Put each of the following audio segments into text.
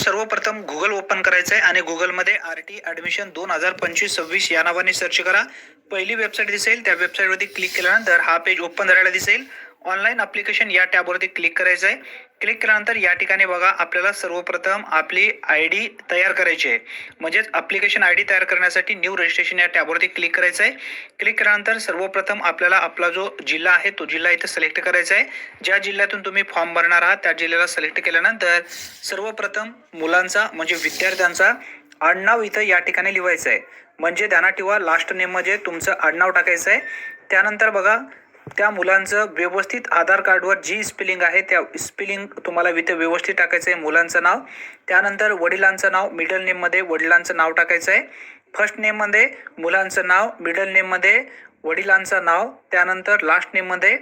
सर्वप्रथम Google open करायचं आहे आणि गुगलमध्ये आर टी ॲडमिशन दोन हजार पंचवीस सव्वीस या नावाने सर्च करा. पहिली वेबसाईट दिसेल त्या वेबसाईटवरती क्लिक केल्यानंतर हा पेज ओपन झालेला दिसेल. ऑनलाईन अप्लिकेशन या टॅबवरती क्लिक करायचं आहे क्लिक केल्यानंतर या ठिकाणी बघा आपल्याला सर्वप्रथम आपली आय डी तयार करायची आहे. म्हणजेच अप्लिकेशन आय डी तयार करण्यासाठी न्यू रजिस्ट्रेशन या टॅबवरती क्लिक करायचं आहे. क्लिक केल्यानंतर सर्वप्रथम आपल्याला आपला जो जिल्हा आहे तो जिल्हा इथं सिलेक्ट करायचा आहे. ज्या जिल्ह्यातून तुम्ही फॉर्म भरणार आहात त्या जिल्ह्याला सिलेक्ट केल्यानंतर सर्वप्रथम मुलांचा म्हणजे विद्यार्थ्यांचा आडनाव इथं या ठिकाणी लिहायचं आहे. म्हणजे ध्यानात ठेवा लास्ट नेममध्ये तुमचं आडनाव टाकायचं आहे. त्यानंतर बघा त्या मुलांचं व्यवस्थित आधार कार्डवर जी स्पेलिंग आहे त्या स्पेलिंग तुम्हाला इथे व्यवस्थित टाकायचं आहे मुलांचं नाव. त्यानंतर वडिलांचं नाव मिडल नेममध्ये वडिलांचं नाव टाकायचं आहे फर्स्ट नेममध्ये मुलांचं नाव मिडल नेममध्ये वडिलांचं नाव त्यानंतर लास्ट नेममध्ये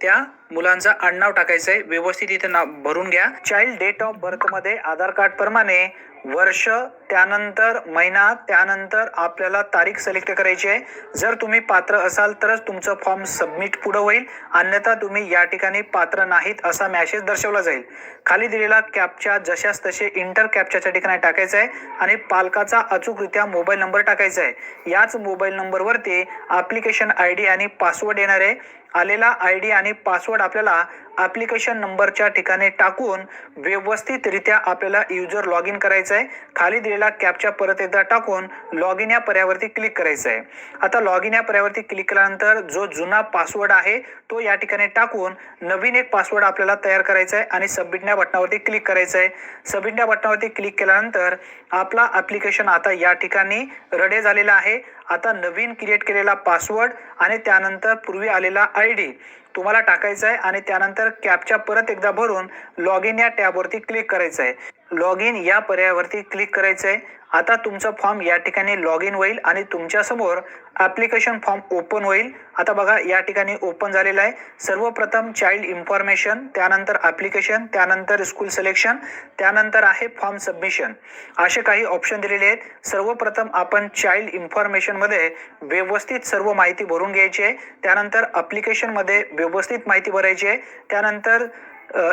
त्या मुलांचं आडनाव टाकायचं आहे व्यवस्थित इथे नाव भरून घ्या. चाइल्ड डेट ऑफ बर्थमध्ये आधार कार्ड प्रमाणे वर्ष त्यानंतर महिना त्यानंतर आपल्याला तारीख सिलेक्ट करायची आहे. जर तुम्ही पात्र असाल तरच तुमचं फॉर्म सबमिट पुढं होईल. अन्यथा तुम्ही या ठिकाणी पात्र नाहीत असा मॅसेज दर्शवला जाईल. खाली दिलेला कॅपच्या जशास तसे इंटर कॅपच्याच्या ठिकाणी टाकायचं आहे आणि पालकाचा अचूकरित्या मोबाईल नंबर टाकायचा आहे. याच मोबाईल नंबरवरती ॲप्लिकेशन आय डी आणि पासवर्ड येणार आहे. आलेला आय डी आणि पासवर्ड आपल्याला ॲप्लिकेशन नंबरच्या ठिकाणी टाकून व्यवस्थितरित्या आपल्याला युजर लॉग इन करायचं आहे. खाली दिलेला कॅपच्या परत एकदा टाकून लॉग इन या पर्यावरती क्लिक करायचं आहे. आता लॉग इन या पर्यावरती क्लिक केल्यानंतर जो जुना पासवर्ड आहे तो या ठिकाणी टाकून नवीन एक पासवर्ड आपल्याला तयार करायचा आहे आणि सबमिटण्या बटनावरती क्लिक करायचं आहे. सबमिटण्या बटनावरती क्लिक केल्यानंतर आपला ॲप्लिकेशन आता या ठिकाणी रडे झालेला आहे. आता नवीन क्रिएट केलेला पासवर्ड आणि त्यानंतर पूर्वी आलेला आय डी तुम्हाला टाकायचा आहे आणि त्यानंतर कॅपच्या परत एकदा भरून लॉग इन या टॅबवरती क्लिक करायचं आहे लॉग इन या पर्यायावरती क्लिक करायचं आहे आता तुमचा फॉर्म या ठिकाणी लॉग इन होईल आणि तुमच्यासमोर ॲप्लिकेशन फॉर्म ओपन होईल. आता बघा या ठिकाणी ओपन झालेलं आहे. सर्वप्रथम चाइल्ड इन्फॉर्मेशन त्यानंतर ॲप्लिकेशन त्यानंतर स्कूल सिलेक्शन त्यानंतर आहे फॉर्म सबमिशन असे काही ऑप्शन दिलेले आहेत. सर्वप्रथम आपण चाइल्ड इन्फॉर्मेशनमध्ये व्यवस्थित सर्व माहिती भरून घ्यायची आहे. त्यानंतर ॲप्लिकेशनमध्ये व्यवस्थित माहिती भरायची आहे. त्यानंतर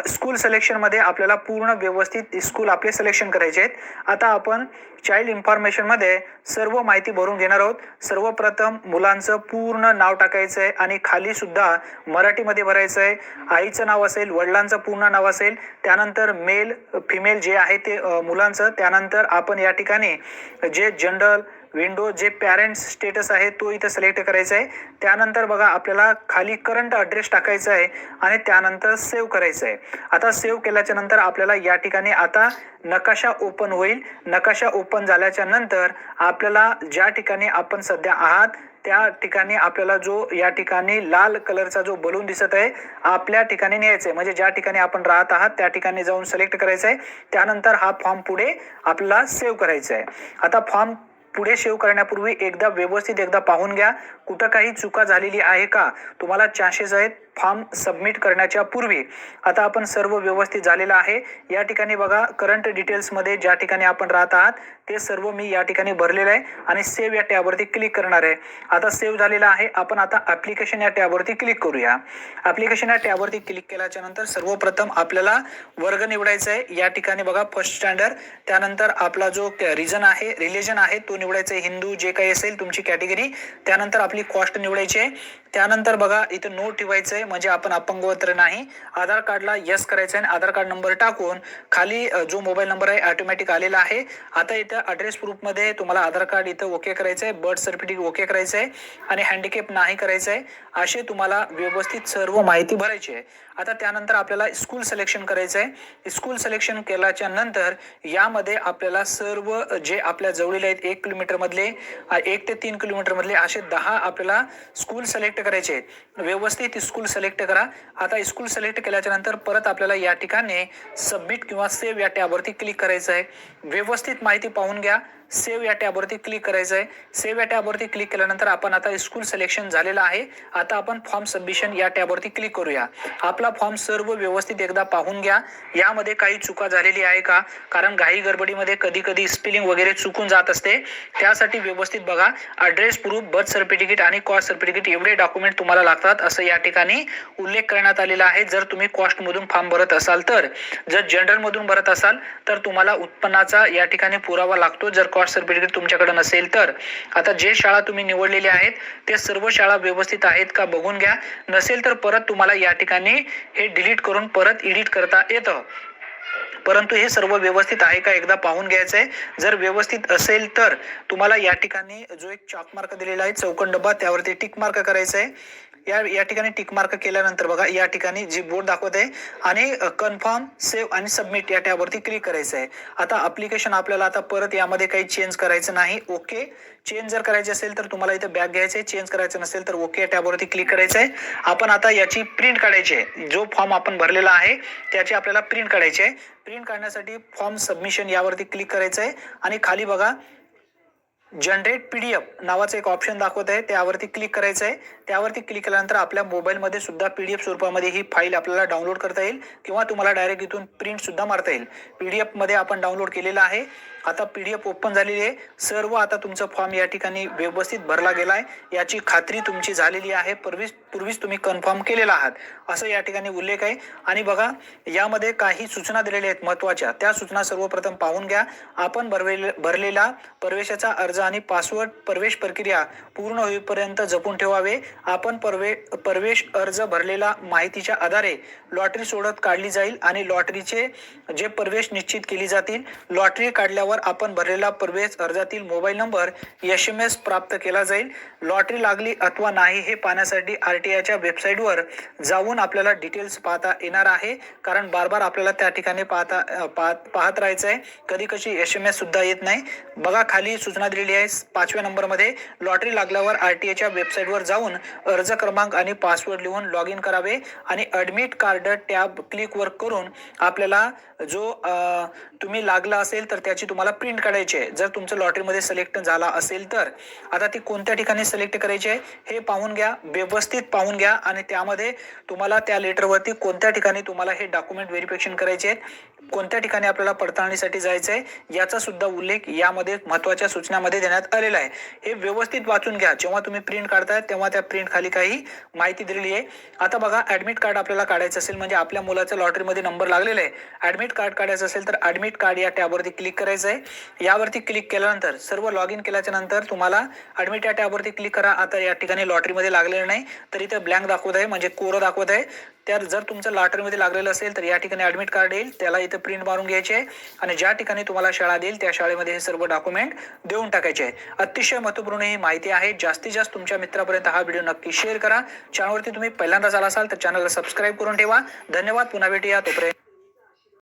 स्कूल सिलेक्शनमध्ये आपल्याला पूर्ण व्यवस्थित स्कूल आपले सिलेक्शन करायचे आहेत. आता आपण चाइल्ड इन्फॉर्मेशनमध्ये सर्व माहिती भरून घेणार आहोत. सर्वप्रथम मुलांचं पूर्ण नाव टाकायचं आहे आणि खाली सुद्धा मराठीमध्ये भरायचं आहे आईचं नाव असेल वडिलांचं पूर्ण नाव असेल त्यानंतर मेल फिमेल जे आहे ते मुलांचं त्यानंतर आपण या ठिकाणी जे जनरल विंडो जे पॅरेंट्स स्टेटस आहे तो इथं सिलेक्ट करायचा आहे. त्यानंतर बघा आपल्याला खाली करंट ॲड्रेस टाकायचा आहे आणि त्यानंतर सेव्ह करायचं आहे. आता सेव्ह केल्याच्यानंतर आपल्याला या ठिकाणी आता नकाशा ओपन होईल. नकाशा ओपन झाल्याच्यानंतर आपल्याला ज्या ठिकाणी आपण सध्या आहात त्या ठिकाणी आपल्याला जो या ठिकाणी लाल कलरचा जो बलून दिसत आहे आपल्या ठिकाणी न्यायचं आहे. म्हणजे ज्या ठिकाणी आपण राहत आहात त्या ठिकाणी जाऊन सिलेक्ट करायचं आहे. त्यानंतर हा फॉर्म पुढे आपल्याला सेव्ह करायचा आहे. आता फॉर्म पुढे शेव करण्यापूर्वी एकदा व्यवस्थित एकदा पाहून घ्या. कुठं काही चुका झालेली आहे का? तुम्हाला चान्सेस आहेत. फॉर्म सबमिट करण्याच्या पूर्वी आता आपण सर्व व्यवस्थित झालेलं आहे. या ठिकाणी बघा करंट डिटेल्समध्ये ज्या ठिकाणी आपण राहत आहात ते सर्व मी या ठिकाणी भरलेलं आहे आणि सेव्ह या टॅबवरती क्लिक करणार आहे. आता सेव्ह झालेला आहे. आपण आता ॲप्लिकेशन या टॅबवरती क्लिक करूया. ॲप्लिकेशन या टॅबवरती क्लिक केल्याच्यानंतर सर्वप्रथम आपल्याला वर्ग निवडायचा आहे. या ठिकाणी बघा फर्स्ट स्टँडर्ड त्यानंतर आपला जो रिजन आहे रिलेजन आहे तो निवडायचा आहे. हिंदू जे काही असेल तुमची कॅटेगरी त्यानंतर आपली कॉस्ट निवडायची आहे. त्यानंतर बघा इथं नो ठेवायचं आहे म्हणजे आपण अपंगवत्र नाही. आधार कार्डला यस करायचं आहे आणि आधार कार्ड नंबर टाकून खाली जो मोबाईल नंबर आहे ऑटोमॅटिक आलेला आहे. आता इथं ॲड्रेस प्रूफमध्ये तुम्हाला आधार कार्ड इथं ओके करायचं आहे बर्थ सर्टिफिकेट ओके करायचं आहे आणि हँडिकॅप नाही करायचं आहे असे तुम्हाला व्यवस्थित सर्व माहिती भरायची आहे. आता त्यानंतर आपल्याला स्कूल सिलेक्शन करायचं आहे स्कूल सिलेक्शन केल्याच्यानंतर यामध्ये आपल्याला सर्व जे आपल्या जवळील आहेत एक किलोमीटरमधले एक ते तीन किलोमीटरमधले असे दहा आपल्याला स्कूल सिलेक्ट करायचे आहेत. व्यवस्थित स्कूल सिलेक्ट करा. आता स्कूल सिलेक्ट केल्याच्यानंतर परत आपल्याला या ठिकाणी सबमिट किंवा सेव्ह या टॅबवरती क्लिक करायचं आहे व्यवस्थित माहिती पाहून घ्या. सेव्ह या टॅबवरती क्लिक करायचं आहे सेव्ह या टॅबवरती क्लिक केल्यानंतर आपण आता स्कूल सिलेक्शन झालेलं आहे. आता आपण फॉर्म सबमिशन या टॅबवरती क्लिक करूया. आपला फॉर्म सर्व व्यवस्थित एकदा पाहून घ्या. यामध्ये काही चुका झालेली आहे का? कारण घाई गडबडीमध्ये कधी कधी स्पेलिंग वगैरे चुकून जात असते. त्यासाठी व्यवस्थित बघा. ॲड्रेस प्रूफ बर्थ सर्टिफिकेट आणि कॉस्ट सर्टिफिकेट एवढे डॉक्युमेंट तुम्हाला लागतात असं या ठिकाणी उल्लेख करण्यात आलेला आहे. जर तुम्ही कॉस्टमधून फॉर्म भरत असाल तर. जर जनरलमधून भरत असाल तर तुम्हाला उत्पन्नाचा या ठिकाणी पुरावा लागतो. जर कॉस्ट सर्टिफिकेट तुमच्याकडे नसेल तर आता जे शाळा तुम्ही निवडलेल्या आहेत ते सर्व शाळा व्यवस्थित आहेत का बघून घ्या. नसेल तर परत तुम्हाला या ठिकाणी हे डिलीट करून परत एडिट करता येतं. परंतु हे सर्व व्यवस्थित आहे का? एकदा पाहून घ्यायचं आहे जर व्यवस्थित असेल तर तुम्हाला या ठिकाणी जो एक चॉक मार्क दिलेला आहे चौकन डब्बा त्यावरती टिक मार्क करायचा आहे या या ठिकाणी टिक मार्क केल्यानंतर बघा या ठिकाणी जी बोर्ड दाखवत आहे आणि कन्फर्म सेव्ह आणि सबमिट या टॅबवरती क्लिक करायचं आहे आता अप्लिकेशन आपल्याला आता परत यामध्ये काही चेंज करायचं नाही. ओके चेंज जर करायचे असेल तर तुम्हाला इथं बॅग घ्यायचं आहे चेंज करायचं नसेल तर ओके या टॅबवरती क्लिक करायचं आहे आपण आता याची प्रिंट काढायची आहे. जो फॉर्म आपण भरलेला आहे त्याची आपल्याला प्रिंट काढायची आहे. प्रिंट काढण्यासाठी फॉर्म सबमिशन यावरती क्लिक करायचं आहे आणि खाली बघा जनरेट पी डी एफ नावाचं एक ऑप्शन दाखवत आहे त्यावरती क्लिक करायचं आहे त्यावरती क्लिक केल्यानंतर आपल्या मोबाईलमध्ये सुद्धा पी डी एफ स्वरूपामध्ये ही फाईल आपल्याला डाउनलोड करता येईल किंवा तुम्हाला डायरेक्ट इथून प्रिंट सुद्धा मारता येईल. पी डी एफमध्ये आपण डाउनलोड केलेलं आहे. आता पी डी एफ ओपन झालेली आहे. सर्व आता तुमचं फॉर्म या ठिकाणी व्यवस्थित भरला गेला आहे याची खात्री तुमची झालेली आहे. पूर्वीच पूर्वीच तुम्ही कन्फर्म केलेला आहात. असं या ठिकाणी उल्लेख आहे. आणि बघा यामध्ये काही सूचना दिलेल्या आहेत महत्त्वाच्या. त्या सूचना सर्वप्रथम पाहून घ्या. आपण भरवेल भरलेला प्रवेशाचा अर्ज आणि पासवर्ड प्रवेश प्रक्रिया पूर्ण होईपर्यंत जपून ठेवावे. आपण परवे प्रवेश अर्ज भरलेला माहितीच्या आधारे लॉटरी सोडत काढली जाईल आणि लॉटरीचे जे प्रवेश निश्चित केली जातील लॉटरी काढल्यावर आपण भरलेला प्रवेश अर्जातील mobile number S M S प्राप्त केला जाईल. लॉटरी लागली अथवा नाही हे पाहण्यासाठी आर टी आयच्या वेबसाईटवर जाऊन आपल्याला डिटेल्स पाहता येणार आहे. कारण बार बार आपल्याला त्या ठिकाणी पाहता पाहत पाहत राहायचं आहे कधी कशी एस एम एस सुद्धा येत नाही. बघा खाली सूचना दिलेली आहे पाचव्या नंबरमध्ये. लॉटरी लागल्यावर आर टी आयच्या वेबसाईटवर जाऊन अर्ज क्रमांक आणि पासवर्ड लिहून लॉग इन करावे आणि ॲडमिट कार्ड टॅब क्लिकवर करून आपल्याला जो तुम्ही लागला असेल तर त्याची तुम्हाला प्रिंट काढायची आहे. जर तुमचं लॉटरीमध्ये सिलेक्ट झाला असेल तर आता ती कोणत्या ठिकाणी सिलेक्ट करायची आहे हे पाहून घ्या व्यवस्थित पाहून घ्या आणि त्यामध्ये तुम्हाला त्या लेटरवरती कोणत्या ठिकाणी तुम्हाला हे डॉक्युमेंट व्हेरिफिकेशन करायचे आहेत कोणत्या ठिकाणी आपल्याला पडताळणीसाठी जायचं आहे याचा सुद्धा उल्लेख यामध्ये महत्त्वाच्या सूचनामध्ये देण्यात आलेला आहे. हे व्यवस्थित वाचून घ्या. जेव्हा तुम्ही प्रिंट काढताय तेव्हा त्या प्रिंट खाली काही माहिती दिलेली आहे. आता बघा ॲडमिट कार्ड आपल्याला काढायचं असेल म्हणजे आपल्या मुलाचा लॉटरीमध्ये नंबर लागलेला आहे. ॲडमिट कार्ड काढायचं असेल तर ॲडमिट कार्ड या टॅबवरती क्लिक करायचं आहे यावरती क्लिक केल्यानंतर सर्व लॉग इन केल्याच्यानंतर तुम्हाला ॲडमिट या टॅबवरती क्लिक करा. आता या ठिकाणी लॉटरीमध्ये लागलेलं नाही तर इथे ब्लँक दाखवत आहे म्हणजे कोरं दाखवत आहे. तर जर तुमचं लॉटरीमध्ये लागलेलं असेल तर या ठिकाणी ॲडमिट कार्ड येईल. त्याला इथं प्रिंट मारून घ्यायचे आहे आणि ज्या ठिकाणी तुम्हाला शाळा देईल त्या शाळेमध्ये हे सर्व डॉक्युमेंट देऊन टाकायचे. आहे अतिशय महत्त्वपूर्ण ही माहिती आहे. जास्तीत जास्त तुमच्या मित्रापर्यंत हा व्हिडिओ नक्की शेअर करा. चॅनलवरती तुम्ही पहिल्यांदाच आला असाल तर चॅनलला सबस्क्राईब करून ठेवा. धन्यवाद. पुन्हा भेटूया तोपर्यंत.